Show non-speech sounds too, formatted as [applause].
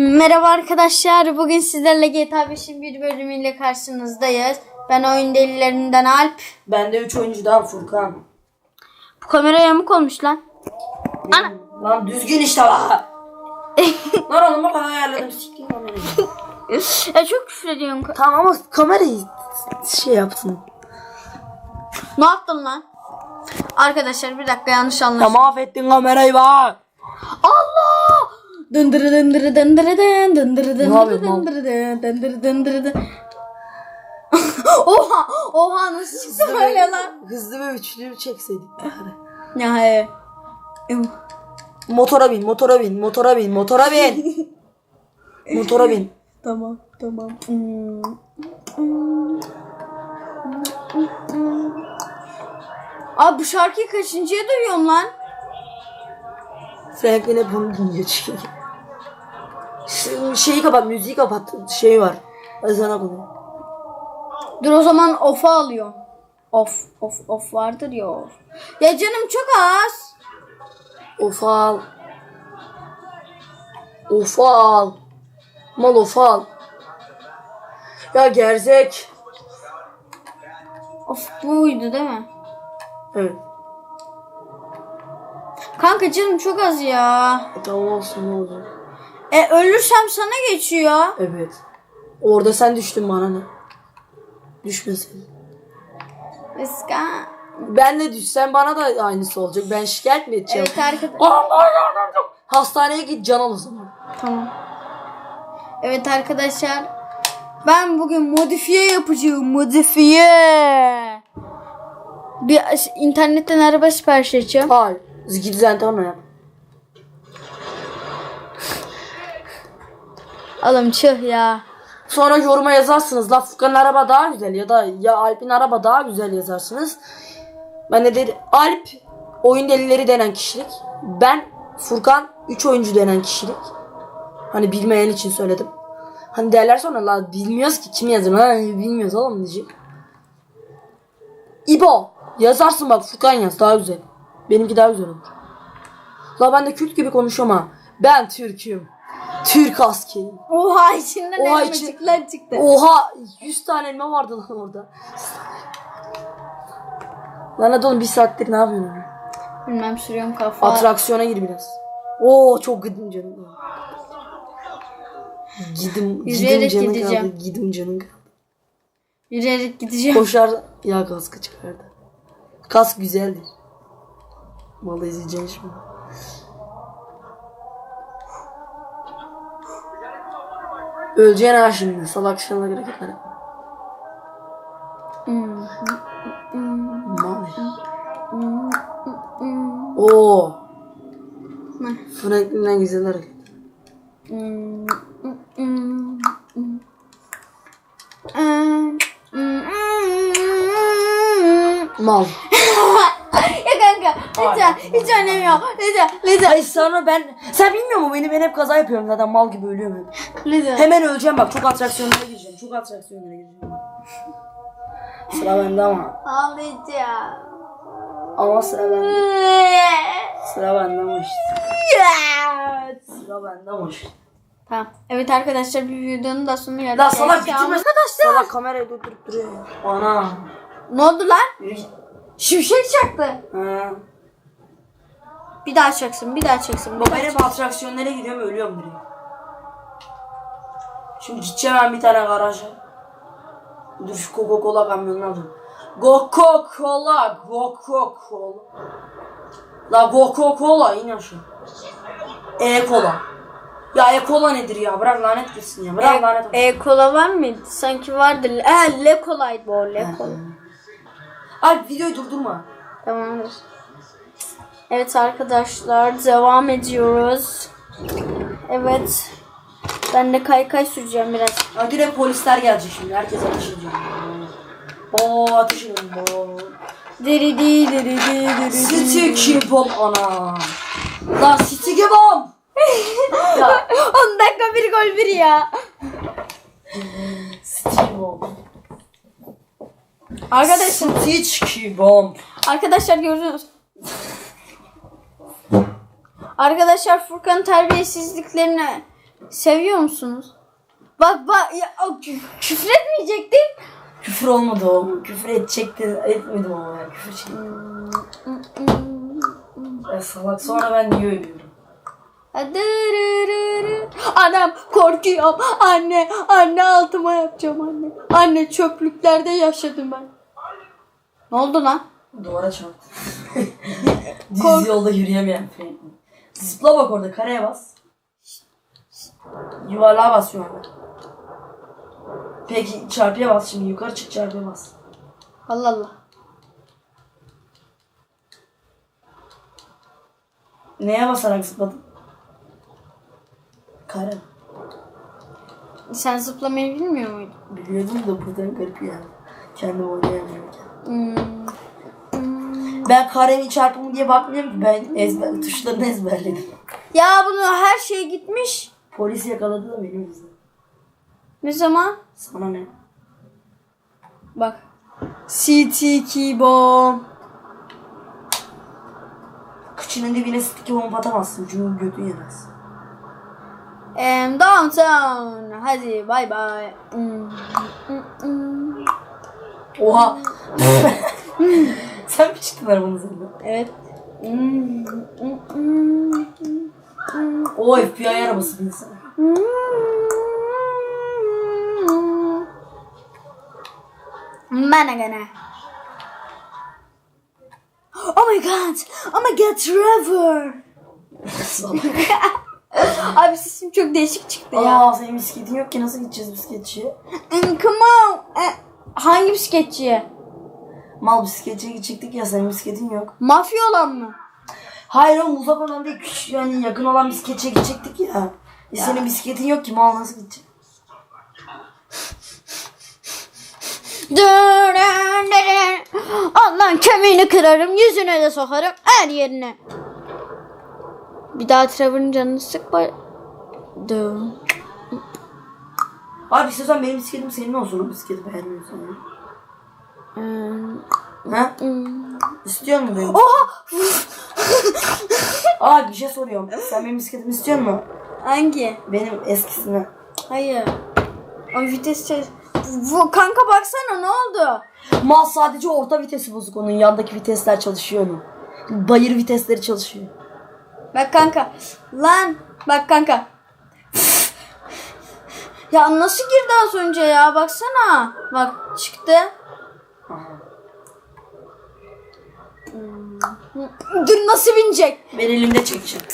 Merhaba arkadaşlar. Bugün sizlerle GTA 5'in bir bölümüyle karşınızdayız. Ben oyun delilerinden Alp. Ben de 3 oyuncudan Furkan. Bu kamera yamuk olmuş lan. Ana. Lan düzgün işte la. [laughs] Lan oğlum bak ayarladım. Siktir kamerayı. [laughs] Ya çok küfür ediyorsun. Tamam ama kamerayı şey yaptın. Ne yaptın lan? Arkadaşlar bir dakika yanlış anlaşıldı. Ya mahvettin kamerayı bak. Allah! Dındırı dındırı dındırı dın dındırı dındırı dındırı dın dındırı dındırı dın. [laughs] Oha! Oha nasıl çıktı böyle lan? Hızlı ve üçlü çekseydik. Ya he. Motora bin, motora bin, motora bin, motora bin. [laughs] motora bin. Tamam tamam. Hmm. Hmm. Abi bu şarkıyı kaçıncıya duyuyorum lan? Franklin hep bunu dinliyor çünkü. Şeyi kapat, müziği kapat. Şey var. Ezana bunu. Dur o zaman off'a alıyorum. Off, off, off vardır ya off. Ya canım çok az. Ofal. Ofal. Mal ofal. Ya gerzek. Of buydu değil mi? Evet. Kanka canım çok az ya. Tamam olsun ne olacak. E ölürsem sana geçiyor. Evet. Orada sen düştün bana ne? Düşmeseydin. Iska. Ben de düşsem bana da aynısı olacak. Ben şikayet mi edeceğim? Evet arkadaşlar. Hastaneye git can al o zaman. Tamam. Evet arkadaşlar. Ben bugün modifiye yapacağım. Modifiye. Bir internetten araba sipariş edeceğim. Hayır. Git Zentorno yap. Alım çıh ya. Sonra yoruma yazarsınız. La Furkan'ın araba daha güzel ya da ya Alp'in araba daha güzel yazarsınız. Ben de dedi Alp oyun delileri denen kişilik. Ben Furkan 3 oyuncu denen kişilik. Hani bilmeyen için söyledim. Hani derler sonra la bilmiyoruz ki kim yazıyor. Ha bilmiyoruz oğlum diyecek. İbo yazarsın bak Furkan yaz daha güzel. Benimki daha güzel olur. La ben de Kürt gibi konuşuyorum ha. Ben Türk'üm. Türk askeriyim. Oha içinden Oha, elmacıklar çıktı. Oha 100 tane elma vardı lan orada. Lan hadi oğlum bir saattir ne yapıyorsun? Bilmem sürüyorum kafa. Atraksiyona gir biraz. Oo çok gıdım canım. Gidim, gidim Yürüyerek canın gideceğim. kaldı. Gidim canın kaldı. Yürüyerek gideceğim. Koşar ya kaskı çıkardı. Kask güzeldir. Vallahi izleyeceksin şimdi. Öleceksin ha şimdi. Salak şalak hareketler yapma. Hmm. Mal ya. Oo. Franklin'den güzel hareket. Hmm. Hmm. Hmm. Mal. [laughs] kanka lütfen hiç önemi yok. Lütfen lütfen Ay sonra ben... Sen bilmiyor musun beni? Ben hep kaza yapıyorum zaten mal gibi ölüyorum hep. lütfen. Hemen öleceğim bak çok atraksiyonlara gireceğim. Çok atraksiyonlara gireceğim. Sıra bende ama. Ağlayacağım. Ama sıra bende. Sıra bende ama işte. Sıra bende ama işte. Tamam. Evet arkadaşlar bir videonun da sonuna geldik. La salak Evet, bitirme. Arkadaşlar. Salak kamerayı durdurup duruyor. Ana. Ne oldu lan? Şimşek çaktı. Ha. Bir daha çaksın, bir daha çaksın. Bak ben hep atraksiyonlara gidiyorum ölüyorum direkt. Şimdi gideceğim ben bir tane garaja. Dur şu Coca Cola kamyonunu alayım. Coca Cola, Coca Cola. La Coca Cola in aşağı. E Cola. Ya E Cola nedir ya? Bırak lanet gitsin ya. Bırak lanet olsun. E kola var mıydı? Sanki vardı. E le kolaydı bu o le kola. Abi videoyu durdurma. Tamamdır. Evet arkadaşlar devam ediyoruz. Evet. Ben de kaykay süreceğim biraz. Ya direkt polisler gelecek şimdi. Herkes ateş edecek. Oo ateş edin. Oo. Diri di diri di diri di. City Kibom ana. Lan City Kibom. ya 10 dakika bir gol bir ya. City Kibom. Arkadaşlar City Kibom. arkadaşlar gördünüz. Arkadaşlar Furkan terbiyesizliklerine Seviyor musunuz? Bak bak ya, o kü- küfür etmeyecektin. Küfür olmadı o. Küfür edecekti. Etmedim ama ben küfür çektim. Ya salak sonra ben niye ölüyorum? Anam korkuyorum. Anne, anne altıma yapacağım anne. Anne çöplüklerde yaşadım ben. Ne oldu lan? Duvara çarptım. [laughs] Düz yolda yürüyemeyen Franklin. Zıpla bak orada kareye bas. Yuvarlığa bas yuvarlığa. Peki çarpıya bas şimdi yukarı çık çarpıya bas. Allah Allah. Neye basarak zıpladın? Kare. Sen zıplamayı bilmiyor muydun? Biliyordum da buradan garip yani. Kendim oynayamıyorum. Hmm. Ben karenin çarpımı diye bakmıyorum ki ben ezber, tuşlarını ezberledim. Ya bunu her şey gitmiş. Polis yakaladı da benim yüzümden. Ne zaman? Sana ne? Bak. CT Keyboard. Kıçının dibine sticky bomb atamazsın çünkü götün yemez. And downtown. Hadi bay bay. Hmm. Hmm, hmm. Oha. [laughs] Sen mi çıktın arabanın üzerinden? Evet. O FBI arabası bir insan. Bana gene. Oh my god. Oh my god Trevor. [laughs] Abi sesim çok değişik çıktı ya. Aa senin bisikletin yok ki nasıl gideceğiz bisikletçiye? Mm, Come on. Hangi bisikletçiye? Mal bisikletçiye gidecektik ya senin bisikletin yok. Mafya olan mı? Hayır oğlum uzak olan değil küçük yani yakın olan bisikletçiye gidecektik ya. E senin bisikletin yok ki mal nasıl gidecek? Allah'ın kemiğini kırarım, yüzüne de sokarım, her yerine. Bir daha Trevor'ın canını sıkma. Dön. Abi istiyorsan benim bisikletim senin olsun o bisikleti beğenmiyorsan ya. Hmm. Ha? Hmm. İstiyor musun benim? Oha! [laughs] Abi bir şey soruyorum. Sen benim bisikletimi istiyor musun? Hangi? Benim eskisini. Hayır. O vites çe- Bu kanka baksana ne oldu? Mal sadece orta vitesi bozuk onun. Yandaki vitesler çalışıyor onun. Bayır vitesleri çalışıyor. Bak kanka. Lan bak kanka. Ya nasıl girdi az önce ya baksana. Bak çıktı. Dur nasıl binecek? Ben elimde çekeceğim.